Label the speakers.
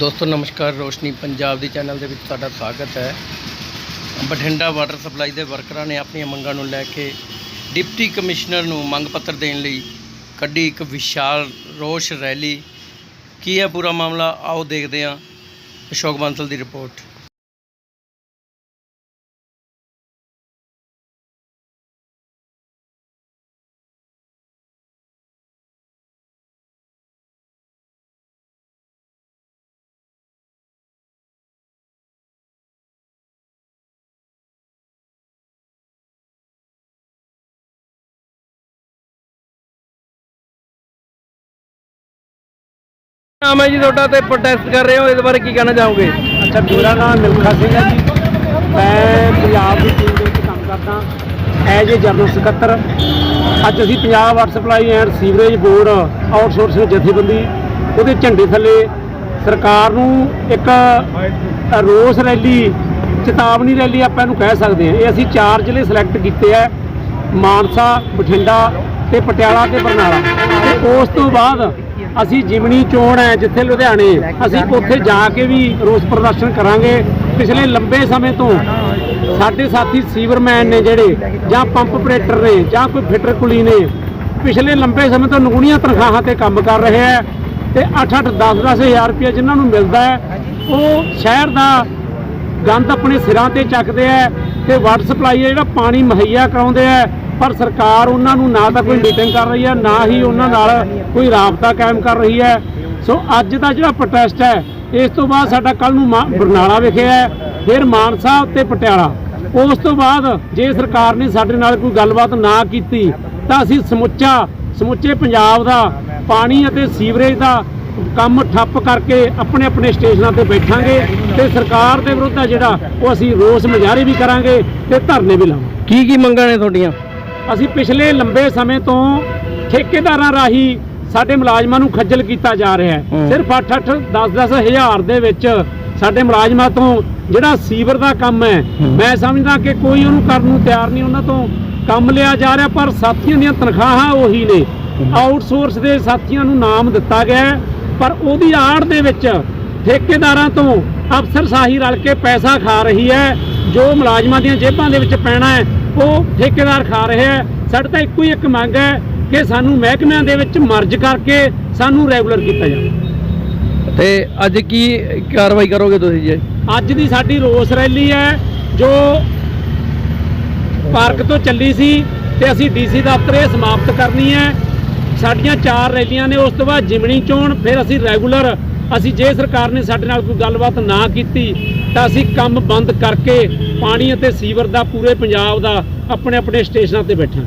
Speaker 1: ਦੋਸਤੋ, ਨਮਸਕਾਰ। ਰੋਸ਼ਨੀ ਪੰਜਾਬ ਦੀ ਚੈਨਲ ਦੇ ਵਿੱਚ ਤੁਹਾਡਾ ਸਵਾਗਤ ਹੈ। ਬਠਿੰਡਾ ਵਾਟਰ ਸਪਲਾਈ ਦੇ ਵਰਕਰਾਂ ਨੇ ਆਪਣੀਆਂ ਮੰਗਾਂ ਨੂੰ ਲੈ ਕੇ ਡਿਪਟੀ ਕਮਿਸ਼ਨਰ ਨੂੰ ਮੰਗ ਪੱਤਰ ਦੇਣ ਲਈ ਕੱਢੀ ਇੱਕ ਵਿਸ਼ਾਲ ਰੋਸ਼ ਰੈਲੀ। ਕੀ ਹੈ ਪੂਰਾ ਮਾਮਲਾ? ਆਓ ਦੇਖਦੇ ਹਾਂ। ਅਸ਼ੋਕ ਬਾਂਸਲ ਦੀ ਰਿਪੋਰਟ। ਨਾਮ ਹੈ ਜੀ ਤੁਹਾਡਾ ਤੇ ਪ੍ਰੋਟੈਸਟ ਕਰ ਰਹੇ ਹੋ, ਇਹਦੇ ਬਾਰੇ ਕੀ ਕਹਿਣਾ ਚਾਹੋਗੇ?
Speaker 2: ਅੱਛਾ, ਮੇਰਾ ਨਾਮ ਮਿਲਖਾ ਸਿੰਘ ਹੈ ਜੀ। ਮੈਂ ਪੰਜਾਬ ਦੀ ਟੀਮ ਦੇ ਵਿੱਚ ਕੰਮ ਕਰਦਾ। ਐਜ ਏ ਜਨਰਲ ਸਕੱਤਰ ਅੱਜ ਅਸੀਂ Punjab water supply and sewerage board outsourcing ਜਥੇਬੰਦੀ, ਉਹਦੇ ਝੰਡੇ ਥੱਲੇ ਸਰਕਾਰ ਨੂੰ ਇੱਕ ਰੋਸ ਰੈਲੀ, ਚੇਤਾਵਨੀ ਰੈਲੀ ਆਪਾਂ ਇਹਨੂੰ ਕਹਿ ਸਕਦੇ ਹਾਂ। ਇਹ ਅਸੀਂ ਚਾਰ ਜ਼ਿਲ੍ਹੇ ਸਿਲੈਕਟ ਕੀਤੇ ਆ। ਮਾਨਸਾ, ਬਠਿੰਡਾ ਤੇ ਪਟਿਆਲਾ ਤੇ ਬਰਨਾਲਾ। ਤੇ ਉਸ ਤੋਂ ਬਾਅਦ ਅਸੀਂ ਜਿਮਣੀ ਚੋਣ ਹੈ ਜਿੱਥੇ ਲੁਧਿਆਣੇ, ਅਸੀਂ ਉੱਥੇ ਜਾ ਕੇ ਵੀ ਰੋਸ ਪ੍ਰਦਰਸ਼ਨ ਕਰਾਂਗੇ। ਪਿਛਲੇ ਲੰਬੇ ਸਮੇਂ ਤੋਂ ਸਾਡੇ ਸਾਥੀ ਸੀਵਰਮੈਨ ਨੇ ਜਿਹੜੇ, ਜਾਂ ਪੰਪ ਆਪਰੇਟਰ ਨੇ, ਜਾਂ ਕੋਈ ਫਿਟਰ ਕੁਲੀ ਨੇ, ਪਿਛਲੇ ਲੰਬੇ ਸਮੇਂ ਤੋਂ ਨਗੂਣੀਆਂ ਤਨਖਾਹਾਂ ਤੇ ਕੰਮ ਕਰ ਰਹੇ ਹੈ ਤੇ 8-8 10-10 ਹਜ਼ਾਰ ਰੁਪਏ ਜਿਨ੍ਹਾਂ ਨੂੰ ਮਿਲਦਾ ਹੈ ਉਹ ਸ਼ਹਿਰ ਦਾ ਗੰਦ ਆਪਣੇ ਸਿਰਾਂ ਤੇ ਚੱਕਦੇ ਆ ਤੇ ਵਾਟਰ ਸਪਲਾਈ ਹੈ ਜਿਹੜਾ ਪਾਣੀ ਮੁਹੱਈਆ ਕਰਾਉਂਦੇ ਆ ਪਰ ਸਰਕਾਰ ਉਹਨਾਂ ਨੂੰ ਨਾ ਤਾਂ ਕੋਈ ਮੀਟਿੰਗ ਕਰ ਰਹੀ ਹੈ ਨਾ ਹੀ ਉਹਨਾਂ ਨਾਲ ਕੋਈ ਰਾਬਤਾ ਕਾਇਮ ਕਰ ਰਹੀ ਹੈ। ਸੋ ਅੱਜ ਦਾ ਜਿਹੜਾ ਪ੍ਰੋਟੈਸਟ ਹੈ ਇਸ ਤੋਂ ਬਾਅਦ ਸਾਡਾ ਕੱਲ ਨੂੰ ਬਰਨਾਲਾ ਵਿਖੇ ਹੈ ਫਿਰ ਮਾਨਸਾ ਤੇ ਪਟਿਆਲਾ। ਉਸ ਤੋਂ ਬਾਅਦ ਜੇ ਸਰਕਾਰ ਨੇ ਸਾਡੇ ਨਾਲ ਕੋਈ ਗੱਲਬਾਤ ਨਾ ਕੀਤੀ ਤਾਂ ਅਸੀਂ ਸਮੁੱਚਾ ਸਮੁੱਚੇ ਪੰਜਾਬ ਦਾ ਪਾਣੀ ਅਤੇ ਸੀਵਰੇਜ ਦਾ ਕੰਮ ਠੱਪ ਕਰਕੇ ਆਪਣੇ ਆਪਣੇ ਸਟੇਸ਼ਨਾਂ ਤੇ ਬੈਠਾਂਗੇ ਤੇ ਸਰਕਾਰ ਦੇ ਵਿਰੁੱਧ ਜਿਹੜਾ ਉਹ ਅਸੀਂ ਰੋਸ ਮੁਜ਼ਾਹਰੇ ਵੀ ਕਰਾਂਗੇ ਤੇ ਧਰਨੇ ਵੀ ਲਾਵਾਂਗੇ।
Speaker 1: ਕੀ ਕੀ ਮੰਗਾਂ ਨੇ ਤੁਹਾਡੀਆਂ?
Speaker 2: ਅਸੀਂ ਪਿਛਲੇ ਲੰਬੇ ਸਮੇਂ ਤੋਂ ਠੇਕੇਦਾਰਾਂ ਰਾਹੀਂ ਸਾਡੇ ਮੁਲਾਜ਼ਮਾਂ ਨੂੰ ਖੱਜਲ ਕੀਤਾ ਜਾ ਰਿਹਾ ਹੈ। ਸਿਰਫ 8-8 10-10 ਹਜ਼ਾਰ ਦੇ ਵਿੱਚ ਸਾਡੇ ਮੁਲਾਜ਼ਮਾਂ ਤੋਂ ਜਿਹੜਾ ਸੀਵਰ ਦਾ ਕੰਮ ਹੈ। ਮੈਂ ਸਮਝਦਾ ਕਿ ਕੋਈ ਉਹਨੂੰ ਕਰਨ ਨੂੰ ਤਿਆਰ ਨਹੀਂ ਉਹਨਾਂ ਤੋਂ ਕੰਮ ਲਿਆ ਜਾ ਰਿਹਾ ਪਰ ਸਾਥੀਆਂ ਦੀਆਂ ਤਨਖਾਹਾਂ ਉਹੀ ਨੇ ਆਊਟਸੋਰਸ ਦੇ ਸਾਥੀਆਂ ਨੂੰ ਨਾਮ ਦਿੱਤਾ ਗਿਆ ਪਰ ਉਹਦੀ ਆੜ ਦੇ ਵਿੱਚ ਠੇਕੇਦਾਰਾਂ ਤੋਂ ਅਫਸਰਸ਼ਾਹੀ ਰਲ ਕੇ ਪੈਸਾ ਖਾ ਰਹੀ ਹੈ ਜੋ ਮੁਲਾਜ਼ਮਾਂ ਦੀਆਂ ਜੇਬਾਂ ਦੇ ਵਿੱਚ ਪੈਣਾ ਹੈ ਉਹ ਠੇਕੇਦਾਰ ਖਾ ਰਹੇ ਹੈ। ਸਾਡੇ ਤਾਂ ਇੱਕੋ ਹੀ ਇੱਕ ਮੰਗ ਹੈ ਕਿ ਸਾਨੂੰ ਮਹਿਕਮਿਆਂ ਦੇ ਵਿੱਚ ਮਰਜ ਕਰਕੇ ਸਾਨੂੰ ਰੈਗੂਲਰ ਕੀਤਾ ਜਾਵੇ।
Speaker 1: ਤੇ ਅੱਜ ਕੀ ਕਾਰਵਾਈ ਕਰੋਗੇ ਤੁਸੀਂ ਜੀ?
Speaker 2: ਅੱਜ ਦੀ ਸਾਡੀ ਰੋਸ ਰੈਲੀ ਹੈ ਜੋ ਪਾਰਕ ਤੋਂ ਚੱਲੀ ਸੀ ਤੇ ਅਸੀਂ ਡੀਸੀ ਦਫ਼ਤਰ ਇਹ ਸਮਾਪਤ ਕਰਨੀ ਹੈ। ਸਾਡੀਆਂ ਚਾਰ ਰੈਲੀਆਂ ਨੇ ਉਸ ਤੋਂ ਬਾਅਦ ਜਿਮਣੀ ਚੋਣ ਫਿਰ ਅਸੀਂ ਰੈਗੂਲਰ ਅਸੀਂ ਜੇ ਸਰਕਾਰ ਨੇ ਸਾਡੇ ਨਾਲ ਕੋਈ ਗੱਲਬਾਤ ਨਾ ਕੀਤੀ ਤਾਂ ਅਸੀਂ ਕੰਮ ਬੰਦ ਕਰਕੇ ਪਾਣੀ ਅਤੇ ਸੀਵਰ ਦਾ ਪੂਰੇ ਪੰਜਾਬ ਦਾ ਆਪਣੇ ਆਪਣੇ ਸਟੇਸ਼ਨਾਂ ਤੇ ਬੈਠਾਂ।